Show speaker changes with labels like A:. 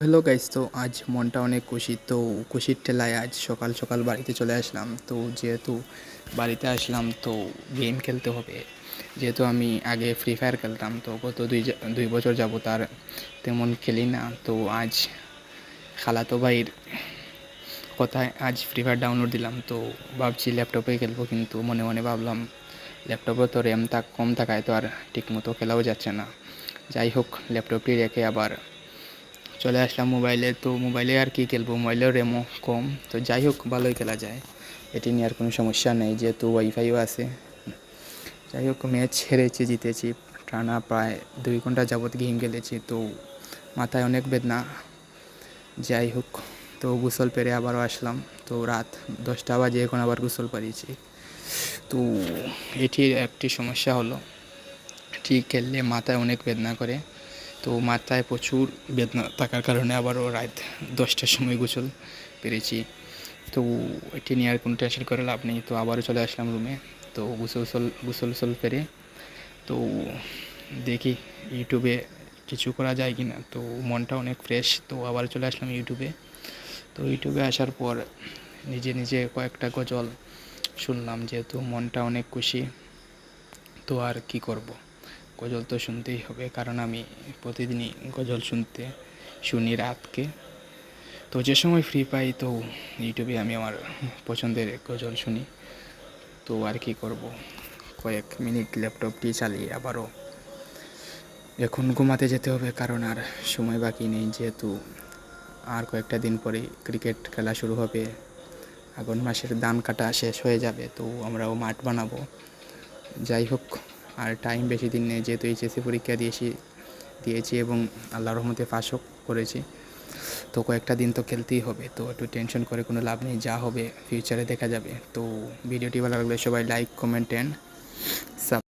A: Hello guys তো আজ মনটা অনেক খুশি। তো খুশির ঠেলায় আজ সকাল সকাল বাড়িতে চলে আসলাম। তো যেহেতু বাড়িতে আসলাম, তো গেম খেলতে হবে। যেহেতু আমি আগে ফ্রি ফায়ার খেলতাম, তো গত দুই দুই বছর যাব তার তেমন খেলি না। তো আজ খালাতো ভাইয়ের কথায় আজ ফ্রি ফায়ার ডাউনলোড দিলাম। তো ভাবছি ল্যাপটপে খেলব, কিন্তু মনে মনে ভাবলাম ল্যাপটপে তো র্যাম থাক, কম থাকায় তো আর ঠিকমতো খেলাও যাচ্ছে না। যাই হোক ল্যাপটপটি রেখে আবার চলে আসলাম মোবাইলে। তো মোবাইলে আর কি খেলব? মোবাইলেও র্যামও কম। তো যাই হোক, ভালোই খেলা যায়। এটি নিয়ে আর কোনো সমস্যা নেই, যেহেতু ওয়াইফাইও আছে। যাই হোক, ম্যাচ হেরেছি, জিতেছি। টানা প্রায় দুই ঘণ্টা যাবত গেম খেলেছি, তো মাথায় অনেক বেদনা। যাই হোক, তো গোসল পেরে আবারও আসলাম। তো রাত দশটা বাজে, এখন আবার গোসল পারিয়েছি তো এটির একটি সমস্যা হলো ঠিক খেললে মাথায় অনেক বেদনা করে। তো মাথায় প্রচুর বেদনা থাকার কারণে আবারও রাত দশটার সময় গোসল পেরেছি। তো এটি নিয়ে আর কোনো টেনশন করে লাভ নেই। তো আবারও চলে আসলাম রুমে তো গোসল গোসল গোসল গোসল পেরে তো দেখি ইউটিউবে কিছু করা যায় কি না তো মনটা অনেক ফ্রেশ তো আবার চলে আসলাম ইউটিউবে তো ইউটিউবে আসার পর নিজে নিজে কয়েকটা গজল শুনলাম যেহেতু মনটা অনেক খুশি। তো আর কি করব? গজল তো শুনতেই হবে, কারণ আমি প্রতিদিনই গজল শুনতে শুনি রাতকে। তো যে সময় ফ্রি পাই, তো ইউটিউবে আমি আমার পছন্দের গজল শুনি। তো আর কি করব? কয়েক মিনিট ল্যাপটপটি চালিয়ে আবারও এখন ঘুমাতে যেতে হবে, কারণ আর সময় বাকি নেই, যেহেতু আর কয়েকটা দিন পরে ক্রিকেট খেলা শুরু হবে। আগুন মাসের ধান কাটা শেষ হয়ে যাবে, তো আমরাও মাঠ বানাবো। যাই হোক আর টাইম বেশি দিন নেই, যেহেতু এইচএসসি পরীক্ষা দিয়েছি দিয়েছি এবং আল্লাহ রহমতে পাশও করেছি। তো কয়েকটা দিন তো খেলতেই হবে, তো একটু টেনশন করে কোনো লাভ নেই, যা হবে ফিউচারে দেখা যাবে। তো ভিডিওটি ভালো লাগলে সবাই লাইক কমেন্ট অ্যান্ড